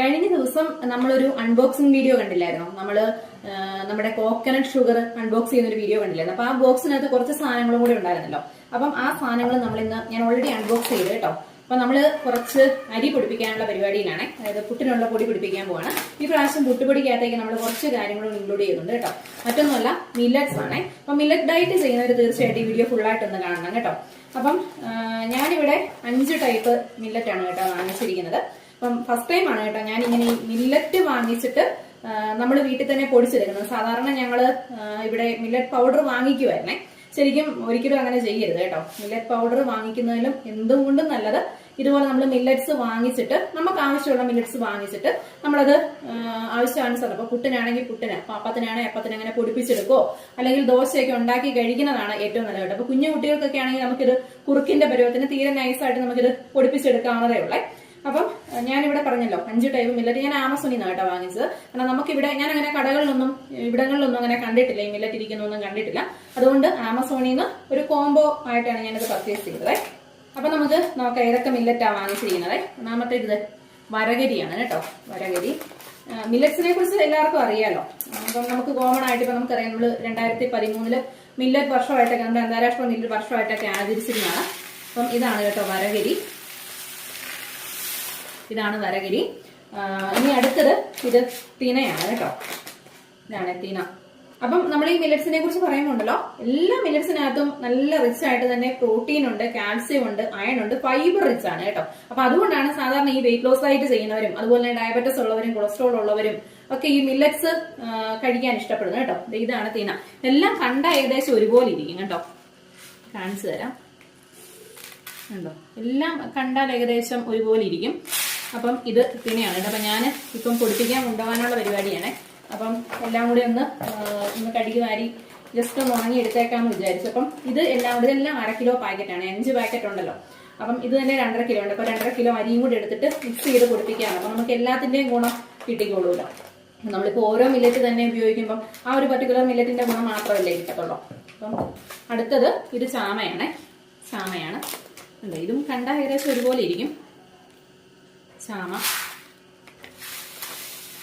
കഴിഞ്ഞ ദിവസം നമ്മളൊരു അൺബോക്സിംഗ് വീഡിയോ കണ്ടില്ലായിരുന്നു? നമ്മൾ നമ്മുടെ കോക്കനട്ട് ഷുഗർ അൺബോക്സ് ചെയ്യുന്ന ഒരു വീഡിയോ കണ്ടില്ലായിരുന്നു? അപ്പൊ ആ ബോക്സിനകത്ത് കുറച്ച് സാധനങ്ങളും കൂടെ ഉണ്ടായിരുന്നല്ലോ. അപ്പം ആ സാധനങ്ങൾ നമ്മൾ ഇന്ന് ഞാൻ ഓൾറെഡി അൺബോക്സ് ചെയ്തു കേട്ടോ. അപ്പൊ നമ്മൾ കുറച്ച് അരി പൊടിപ്പിക്കാനുള്ള പരിപാടിയിലാണ്. അതായത് പുട്ടിനുള്ള പൊടി പൊടിപ്പിക്കാൻ പോവാണ്. ഈ പ്രാവശ്യം പുട്ടുപൊടിക്കകത്തേക്ക് നമ്മൾ കുറച്ച് കാര്യങ്ങളും ഇൻക്ലൂഡ് ചെയ്യുന്നുണ്ട് കേട്ടോ. മറ്റൊന്നുമല്ല മില്ലറ്റ്സ് ആണ്. അപ്പൊ മില്ലറ്റ് ഡയറ്റ് ചെയ്യുന്നവർ തീർച്ചയായിട്ടും ഈ വീഡിയോ ഫുൾ ആയിട്ടൊന്ന് കാണണം കേട്ടോ. അപ്പം ഞാനിവിടെ അഞ്ച് ടൈപ്പ് മില്ലറ്റ് ആണ് കേട്ടോ വാങ്ങിച്ചിരിക്കുന്നത്. അപ്പം ഫസ്റ്റ് ആണ് കേട്ടോ ഞാൻ ഇങ്ങനെ മില്ലറ്റ് വാങ്ങിച്ചിട്ട് നമ്മൾ വീട്ടിൽ തന്നെ പൊടിച്ചെടുക്കുന്നത്. സാധാരണ ഞങ്ങൾ ഇവിടെ മില്ലറ്റ് പൗഡർ വാങ്ങിക്കുമായിരുന്നേ ശരിക്കും ഒരിക്കലും അങ്ങനെ ചെയ്യരുത് കേട്ടോ. മില്ലറ്റ് പൗഡർ വാങ്ങിക്കുന്നതിലും എന്തുകൊണ്ടും നല്ലത്. ഇതുപോലെ നമ്മൾ മില്ലറ്റ്സ് വാങ്ങിച്ചിട്ട് നമുക്ക് ആവശ്യമുള്ള മില്ലറ്റ്സ് വാങ്ങിച്ചിട്ട് നമ്മളത് ആവശ്യമാണ് ആവശ്യാനുസരണം അപ്പൊ പുട്ടിനാണെങ്കിൽ പുട്ടിന് അപ്പൊ അപ്പത്തിനാണെങ്കിൽ അപ്പത്തിന് അങ്ങനെ പൊടിപ്പിച്ചെടുക്കോ? അല്ലെങ്കിൽ ദോശയൊക്കെ ഉണ്ടാക്കി കഴിക്കുന്നതാണ് ഏറ്റവും നല്ലത് കേട്ടോ. അപ്പൊ കുഞ്ഞു കുട്ടികൾക്കൊക്കെ ആണെങ്കിൽ നമുക്കിത് കുറുക്കിന്റെ പരുവത്തിന് തീരെ നൈസായിട്ട് നമുക്കിത് പൊടിപ്പിച്ചെടുക്കാവുന്നതേ ഉള്ളേ. അപ്പം ഞാനിവിടെ പറഞ്ഞല്ലോ അഞ്ച് ടൈപ്പ് മില്ലറ്റ് ഞാൻ ആമസോണിൽ നിന്ന് കേട്ടോ വാങ്ങിച്ചത്. കാരണം നമുക്കിവിടെ ഞാൻ അങ്ങനെ കടകളിലൊന്നും ഇവിടങ്ങളിലൊന്നും അങ്ങനെ കണ്ടിട്ടില്ല. ഈ മില്ലറ്റ് ഇരിക്കുന്നൊന്നും കണ്ടിട്ടില്ല. അതുകൊണ്ട് ആമസോണിൽ നിന്ന് ഒരു കോംബോ ആയിട്ടാണ് ഞാനിത് പർച്ചേസ് ചെയ്തത്. അപ്പൊ നമുക്ക് നോക്കാം ഏതൊക്കെ മില്ലറ്റാണ് വാങ്ങിച്ചിരിക്കുന്നത് ഒന്നാമത്തെ ഇത് വരകരിയാണ് കേട്ടോ വരകരി. മില്ലറ്റ്സിനെ കുറിച്ച് എല്ലാവർക്കും അറിയാലോ. അപ്പം നമുക്ക് കോമൺ ആയിട്ട് ഇപ്പൊ നമുക്കറിയാം നമ്മൾ രണ്ടായിരത്തി പതിമൂന്നിൽ മില്ലറ്റ് വർഷമായിട്ടൊക്കെ നമ്മുടെ അന്താരാഷ്ട്ര മില്ലറ്റ് വർഷമായിട്ടൊക്കെ ആചരിച്ചിരുന്നതാണ്. അപ്പം ഇതാണ് കേട്ടോ വരകരി. ഇതാണ് വരകിരി. ഇനി അടുത്തത് ഇത് തിനയാണ് കേട്ടോ. ഇതാണ് തിന. അപ്പം നമ്മൾ ഈ മില്ലറ്റ്സിനെ കുറിച്ച് പറയുമ്പോണ്ടല്ലോ എല്ലാ മില്ലറ്റ്സിനകത്തും നല്ല റിച്ച് ആയിട്ട് തന്നെ പ്രോട്ടീൻ ഉണ്ട് കാൽസ്യം ഉണ്ട് അയൺ ഉണ്ട് ഫൈബർ റിച്ച് ആണ് കേട്ടോ. അപ്പൊ അതുകൊണ്ടാണ് സാധാരണ ഈ വെയിറ്റ് ലോസ് ആയിട്ട് ചെയ്യുന്നവരും അതുപോലെ തന്നെ ഡയബറ്റസ് ഉള്ളവരും കൊളസ്ട്രോൾ ഉള്ളവരും ഒക്കെ ഈ മില്ലറ്റ്സ് കഴിക്കാൻ ഇഷ്ടപ്പെടുന്നത് കേട്ടോ. ഇതാണ് തിന. എല്ലാം കണ്ട ഏകദേശം ഒരുപോലെ ഇരിക്കും കേട്ടോ. കാണിച്ചു തരാം. ഉണ്ടോ എല്ലാം കണ്ടാൽ ഏകദേശം ഒരുപോലെ ഇരിക്കും. അപ്പം ഇത് തിണിയാണ് കേട്ടോ. അപ്പം ഞാൻ ഇപ്പം പൊടിപ്പിക്കാൻ കൊണ്ടുപോകാനുള്ള പരിപാടിയാണ്. അപ്പം എല്ലാം കൂടി ഒന്ന് ഒന്ന് കടികി വാരി ജസ്റ്റ് ഒന്ന് ഉണങ്ങി എടുത്തേക്കാന്ന് വിചാരിച്ചു. അപ്പം ഇത് എല്ലാം കൂടി ഇതെല്ലാം അര കിലോ പാക്കറ്റാണ് അഞ്ച് പാക്കറ്റ് ഉണ്ടല്ലോ. അപ്പം ഇത് തന്നെ രണ്ടര കിലോ ഉണ്ട്. അപ്പം രണ്ടര കിലോ അരിയും കൂടി എടുത്തിട്ട് മിക്സ് ചെയ്ത് പൊടിപ്പിക്കുകയാണ്. അപ്പം നമുക്ക് എല്ലാത്തിന്റെയും ഗുണം കിട്ടിക്കോളൂല്ലോ നമ്മളിപ്പോൾ ഓരോ മില്ലറ്റ് തന്നെ ഉപയോഗിക്കുമ്പോൾ ആ ഒരു പർട്ടിക്കുലർ മില്ലറ്റിന്റെ ഗുണം മാത്രമല്ലേ കിട്ടത്തുള്ളൂ. അപ്പം അടുത്തത് ഇത് ചാമയാണ്. ചാമയാണ്. ഉണ്ട് ഇതും കണ്ട ഏകദേശം ഒരുപോലെ ഇരിക്കും. ചാമ.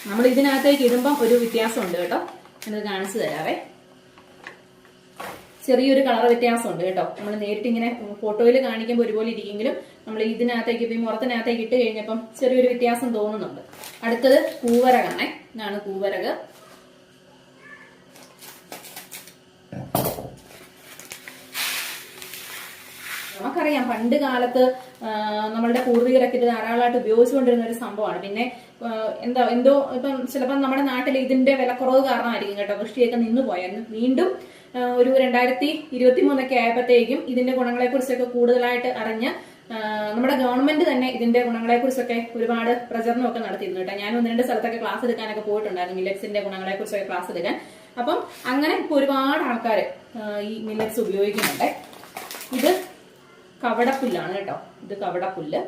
നമ്മൾ ഇതിനകത്തേക്ക് ഇടുമ്പം ഒരു വ്യത്യാസമുണ്ട് കേട്ടോ. ഞാനത് കാണിച്ചു തരാവേ. ചെറിയൊരു കളർ വ്യത്യാസമുണ്ട് കേട്ടോ. നമ്മൾ നേരിട്ട് ഇങ്ങനെ ഫോട്ടോയിൽ കാണിക്കുമ്പോൾ ഒരുപോലെ ഇരിക്കുമെങ്കിലും നമ്മൾ ഇതിനകത്തേക്ക് ഇപ്പം ഈ മുറത്തിനകത്തേക്ക് ഇട്ട് കഴിഞ്ഞപ്പം ചെറിയൊരു വ്യത്യാസം തോന്നുന്നുണ്ട്. അടുത്തത് കൂവരകാണേ. ഇതാണ് കൂവരക്. നമുക്കറിയാം പണ്ട് കാലത്ത് നമ്മളുടെ പൂർവികരൊക്കെ ഇത് ധാരാളമായിട്ട് ഉപയോഗിച്ചുകൊണ്ടിരുന്ന ഒരു സംഭവമാണ്. പിന്നെ എന്താ എന്തോ ഇപ്പം ചിലപ്പം നമ്മുടെ നാട്ടിൽ ഇതിന്റെ വിലക്കുറവ് കാരണമായിരിക്കും കേട്ടോ കൃഷിയൊക്കെ നിന്നു പോയായിരുന്നു വീണ്ടും ഒരു രണ്ടായിരത്തി ഇരുപത്തി മൂന്നൊക്കെ ആയപ്പോഴത്തേക്കും ഇതിന്റെ ഗുണങ്ങളെ കുറിച്ചൊക്കെ കൂടുതലായിട്ട് അറിഞ്ഞ് നമ്മുടെ ഗവൺമെന്റ് തന്നെ ഇതിന്റെ ഗുണങ്ങളെ കുറിച്ചൊക്കെ ഒരുപാട് പ്രചരണമൊക്കെ നടത്തിയിരുന്നു കേട്ടോ. ഞാൻ ഒന്ന് രണ്ട് സ്ഥലത്തൊക്കെ ക്ലാസ് എടുക്കാനൊക്കെ പോയിട്ടുണ്ടായിരുന്നു മില്ലറ്റ്സിന്റെ ഗുണങ്ങളെ കുറിച്ചൊക്കെ ക്ലാസ് എടുക്കാൻ. അപ്പം അങ്ങനെ ഇപ്പൊ ഒരുപാട് ആൾക്കാർ ഈ മില്ലറ്റ്സ് ഉപയോഗിക്കുന്നുണ്ട്. ഇത് കവടപ്പുല്ലാണ് കേട്ടോ. ഇത് കവടപ്പുല്ല്.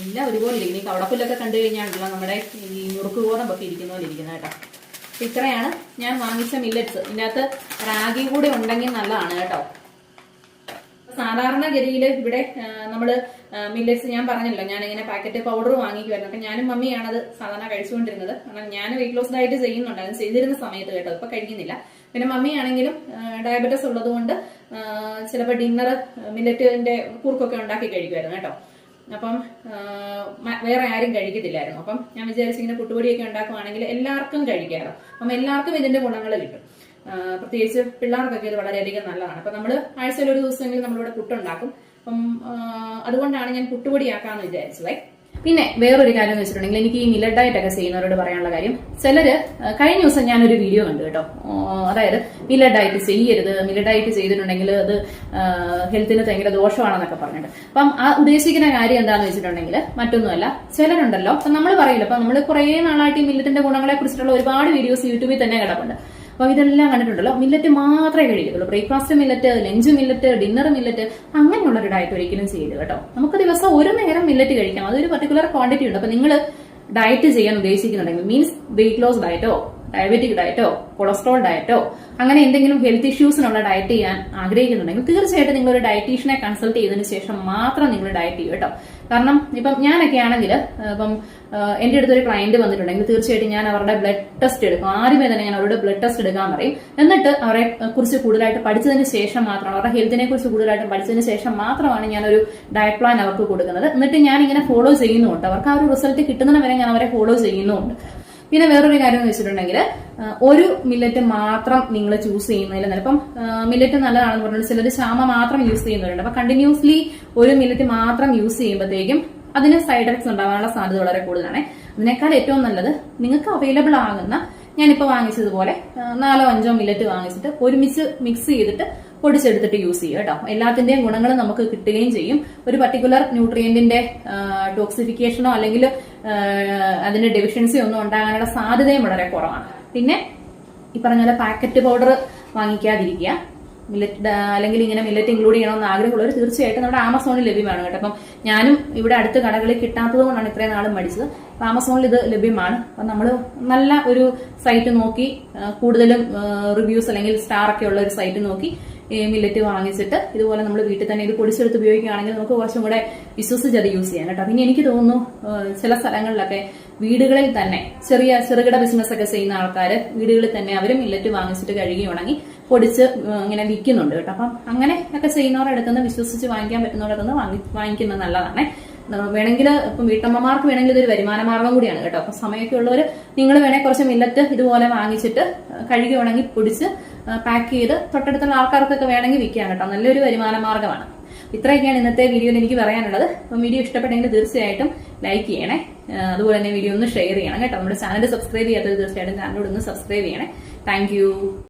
എല്ലാം ഒരുപോലെ ഇരിക്കുന്നു. ഈ കവടപ്പുല്ലൊക്കെ കണ്ടു കഴിഞ്ഞാണല്ലോ നമ്മുടെ ഈ മുറുക്ക് ഗോതമ്പൊക്കെ ഇരിക്കുന്ന പോലെ ഇരിക്കുന്നത് കേട്ടോ. ഇത്രയാണ് ഞാൻ വാങ്ങിച്ച മില്ലറ്റ്സ് ഇതിനകത്ത് റാഗി കൂടെ ഉണ്ടെങ്കിൽ നല്ലതാണ് കേട്ടോ. സാധാരണഗതിയിൽ ഇവിടെ നമ്മൾ മില്ലറ്റ്സ് ഞാൻ പറഞ്ഞല്ലോ ഞാൻ പാക്കറ്റ് പൗഡർ വാങ്ങിക്കുമായിരുന്നു അപ്പൊ ഞാനും അത് സാധാരണ കഴിച്ചുകൊണ്ടിരുന്നത്. കാരണം ഞാൻ വെയിറ്റ് ലോസ് ഡയറ്റ് അത് ചെയ്തിരുന്ന സമയത്ത് കേട്ടോ ഇപ്പൊ കഴിക്കുന്നില്ല. പിന്നെ മമ്മിയാണെങ്കിലും ഡയബറ്റസ് ഉള്ളത് കൊണ്ട് ചിലപ്പോൾ ഡിന്നർ മില്ലറ്റിന്റെ കുറുക്കൊക്കെ ഉണ്ടാക്കി കഴിക്കുമായിരുന്നു കേട്ടോ. അപ്പം വേറെ ആരും കഴിക്കത്തില്ലായിരുന്നു. അപ്പം ഞാൻ വിചാരിച്ചിങ്ങനെ പുട്ടുപൊടിയൊക്കെ ഉണ്ടാക്കുവാണെങ്കിൽ എല്ലാവർക്കും കഴിക്കാറോ അപ്പം എല്ലാവർക്കും ഇതിന്റെ ഗുണങ്ങൾ കിട്ടും. പ്രത്യേകിച്ച് പിള്ളേർക്കൊക്കെ ഇത് വളരെയധികം നല്ലതാണ്. അപ്പൊ നമ്മൾ ആഴ്ചയിൽ ഒരു ദിവസമെങ്കിലും നമ്മളിവിടെ പുട്ടുണ്ടാക്കും. അപ്പം അതുകൊണ്ടാണ് ഞാൻ പുട്ടുപൊടിയാക്കാന്ന് വിചാരിച്ചത്. പിന്നെ വേറൊരു കാര്യം എന്ന് വെച്ചിട്ടുണ്ടെങ്കിൽ എനിക്ക് ഈ മില്ലറ്റ് ഡയറ്റ് ഒക്കെ ചെയ്യുന്നവരോട് പറയാനുള്ള കാര്യം ചിലര് കഴിഞ്ഞ ദിവസം ഞാനൊരു വീഡിയോ കണ്ടു കേട്ടോ. അതായത് മില്ലറ്റ് ഡയറ്റ് ചെയ്യരുത് മില്ലറ്റ് ഡയറ്റ് ചെയ്തിട്ടുണ്ടെങ്കിൽ അത് ഹെൽത്തിന് ഭയങ്കര ദോഷമാണെന്നൊക്കെ പറഞ്ഞിട്ട്. അപ്പം ആ ഉദ്ദേശിക്കുന്ന കാര്യം എന്താണെന്ന് വെച്ചിട്ടുണ്ടെങ്കിൽ മറ്റൊന്നുമല്ല ചിലരുണ്ടല്ലോ. അപ്പൊ നമ്മൾ പറയില്ല. അപ്പൊ നമ്മൾ കുറേ നാളായിട്ട് ഈ മില്ലറ്റിന്റെ ഗുണങ്ങളെ കുറിച്ചിട്ടുള്ള ഒരുപാട് വീഡിയോസ് യൂട്യൂബിൽ തന്നെ കിടപ്പുണ്ട്. അപ്പൊ ഇതെല്ലാം കണ്ടിട്ടുണ്ടല്ലോ. മില്ലറ്റ് മാത്രമേ കഴിക്കത്തുള്ളൂ. Breakfast millet lunch millet dinner millet അങ്ങനെയുള്ള ഒരു ഡയറ്റ് ഒരിക്കലും ചെയ്യരുത് കേട്ടോ. നമുക്ക് ദിവസം ഒരു നേരം മില്ലറ്റ് കഴിക്കാം അതൊരു പർട്ടിക്കുലർ ക്വാണ്ടിറ്റി ഉണ്ട്. അപ്പോൾ നിങ്ങൾ ഡയറ്റ് ചെയ്യാൻ ഉദ്ദേശിക്കുന്നുണ്ടെങ്കിൽ മീൻസ് വെയിറ്റ് ലോസ് ഡയറ്റോ ഡയബറ്റിക് ഡയറ്റോ കൊളസ്ട്രോൾ ഡയറ്റോ അങ്ങനെ എന്തെങ്കിലും ഹെൽത്ത് ഇഷ്യൂസിനുള്ള ഡയറ്റ് ചെയ്യാൻ ആഗ്രഹിക്കുന്നുണ്ടെങ്കിൽ തീർച്ചയായിട്ടും നിങ്ങൾ ഒരു ഡയറ്റീഷ്യനെ കൺസൾട്ട് ചെയ്തതിനു ശേഷം മാത്രം നിങ്ങൾ ഡയറ്റ് ചെയ്യും കേട്ടോ കാരണം ഇപ്പം ഞാനൊക്കെ ആണെങ്കിൽ ഇപ്പം എന്റെ അടുത്തൊരു ക്ലയന്റ് വന്നിട്ടുണ്ടെങ്കിൽ തീർച്ചയായിട്ടും ഞാൻ അവരുടെ ബ്ലഡ് ടെസ്റ്റ് എടുക്കും. ആദ്യമേ തന്നെ ഞാൻ അവരുടെ ബ്ലഡ് ടെസ്റ്റ് എടുക്കാൻ പറയും. എന്നിട്ട് അവരെ കുറിച്ച് കൂടുതലായിട്ട് പഠിച്ചതിന് ശേഷം മാത്രമാണ് അവരുടെ ഹെൽത്തിനെ കുറിച്ച് കൂടുതലായിട്ട് പഠിച്ചതിന് ശേഷം മാത്രമാണ് ഞാൻ ഒരു ഡയറ്റ് പ്ലാൻ അവർക്ക് കൊടുക്കുന്നത്. എന്നിട്ട് ഞാൻ ഇങ്ങനെ ഫോളോ ചെയ്യുന്നുണ്ട്. അവർക്ക് ആ ഒരു റിസൾട്ട് കിട്ടുന്നതിന് വരെ ഞാൻ അവരെ ഫോളോ ചെയ്യുന്നുമുണ്ട് പിന്നെ വേറൊരു കാര്യം എന്ന് വെച്ചിട്ടുണ്ടെങ്കിൽ ഒരു മില്ലറ്റ് മാത്രം നിങ്ങൾ ചൂസ് ചെയ്യുന്നതിൽ ചിലപ്പം മില്ലറ്റ് നല്ലതാണെന്ന് പറഞ്ഞിട്ട് ചിലർ ചാമ മാത്രം യൂസ് ചെയ്യുന്നവരുണ്ട്. അപ്പൊ കണ്ടിന്യൂസ്ലി ഒരു മില്ലറ്റ് മാത്രം യൂസ് ചെയ്യുമ്പോഴത്തേക്കും അതിന് സൈഡ് എഫക്ട്സ് ഉണ്ടാകാനുള്ള സാധ്യത വളരെ കൂടുതലാണ്. അതിനേക്കാൾ ഏറ്റവും നല്ലത് നിങ്ങൾക്ക് അവൈലബിൾ ആകുന്ന ഞാനിപ്പോൾ വാങ്ങിച്ചതുപോലെ നാലോ അഞ്ചോ മില്ലറ്റ് വാങ്ങിച്ചിട്ട് ഒരുമിച്ച് മിക്സ് ചെയ്തിട്ട് പൊടിച്ചെടുത്തിട്ട് യൂസ് ചെയ്യുക കേട്ടോ എല്ലാത്തിന്റെയും ഗുണങ്ങൾ നമുക്ക് കിട്ടുകയും ചെയ്യും. ഒരു പർട്ടിക്കുലർ ന്യൂട്രിയന്റിന്റെ ടോക്സിഫിക്കേഷനോ അല്ലെങ്കിൽ അതിന്റെ ഡെഫിഷ്യൻസി ഒന്നും ഉണ്ടാകാനുള്ള സാധ്യതയും വളരെ കുറവാണ്. പിന്നെ ഈ പറഞ്ഞ പോലെ പാക്കറ്റ് പൗഡർ വാങ്ങിക്കാതിരിക്കുക. മില്ലറ്റ് അല്ലെങ്കിൽ ഇങ്ങനെ മില്ലറ്റ് ഇൻക്ലൂഡ് ചെയ്യണമെന്ന് ആഗ്രഹമുള്ളവർ തീർച്ചയായിട്ടും നമ്മുടെ ആമസോണിൽ ലഭ്യമാണ് കേട്ടോ. അപ്പം ഞാനും ഇവിടെ അടുത്ത കടകളിൽ കിട്ടാത്തത് കൊണ്ടാണ് ഇത്രയും നാളും മടിച്ചത്. അപ്പം ആമസോണിൽ ഇത് ലഭ്യമാണ്. അപ്പം നമ്മൾ നല്ല ഒരു സൈറ്റ് നോക്കി കൂടുതലും റിവ്യൂസ് അല്ലെങ്കിൽ സ്റ്റാർ ഒക്കെ ഉള്ള ഒരു സൈറ്റ് നോക്കി മില്ലറ്റ് വാങ്ങിച്ചിട്ട് ഇതുപോലെ നമ്മൾ വീട്ടിൽ തന്നെ ഇത് പൊടിച്ചെടുത്ത് ഉപയോഗിക്കുകയാണെങ്കിൽ നമുക്ക് കുറച്ചും കൂടെ വിശ്വസിച്ച് യൂസ് ചെയ്യാം കേട്ടോ. പിന്നെ എനിക്ക് തോന്നുന്നു ചില സ്ഥലങ്ങളിലൊക്കെ വീടുകളിൽ തന്നെ ചെറിയ ചെറുകിട ബിസിനസ് ഒക്കെ ചെയ്യുന്ന ആൾക്കാർ വീടുകളിൽ തന്നെ അവർ മില്ലറ്റ് വാങ്ങിച്ചിട്ട് കഴുകി ഉണങ്ങി പൊടിച്ച് ഇങ്ങനെ വിൽക്കുന്നുണ്ട് കേട്ടോ. അപ്പം അങ്ങനെ ഒക്കെ ചെയ്യുന്നവരുടെ അടുത്തുനിന്ന് വിശ്വസിച്ച് വാങ്ങിക്കാൻ പറ്റുന്നവരുടെ അടുത്തുനിന്ന് വാങ്ങി വാങ്ങിക്കുന്നത് നല്ലതാണ്. വേണമെങ്കിൽ ഇപ്പം വീട്ടമ്മമാർക്ക് വേണമെങ്കിൽ ഇതൊരു വരുമാന മാർഗം കൂടിയാണ് കേട്ടോ. അപ്പം സമയമൊക്കെ ഉള്ളവർ നിങ്ങൾ വേണേൽ കുറച്ച് മില്ലറ്റ് ഇതുപോലെ വാങ്ങിച്ചിട്ട് കഴുകി ഉണങ്ങി പൊടിച്ച് പാക്ക് ചെയ്ത് തൊട്ടടുത്തുള്ള ആൾക്കാർക്കൊക്കെ വേണമെങ്കിൽ വിൽക്കാം കേട്ടോ. നല്ലൊരു വരുമാന മാർഗമാണ് ഇത്രയൊക്കെയാണ് ഇന്നത്തെ വീഡിയോയിൽ എനിക്ക് പറയാനുള്ളത്. അപ്പം വീഡിയോ ഇഷ്ടപ്പെട്ടെങ്കിൽ തീർച്ചയായിട്ടും ലൈക്ക് ചെയ്യണേ. അതുപോലെ തന്നെ വീഡിയോ ഒന്ന് ഷെയർ ചെയ്യണം കേട്ടോ. നമ്മുടെ ചാനൽ സബ്സ്ക്രൈബ് ചെയ്യാത്തത് തീർച്ചയായിട്ടും ചാനലോട് ഒന്ന് സബ്സ്ക്രൈബ് ചെയ്യണേ. താങ്ക്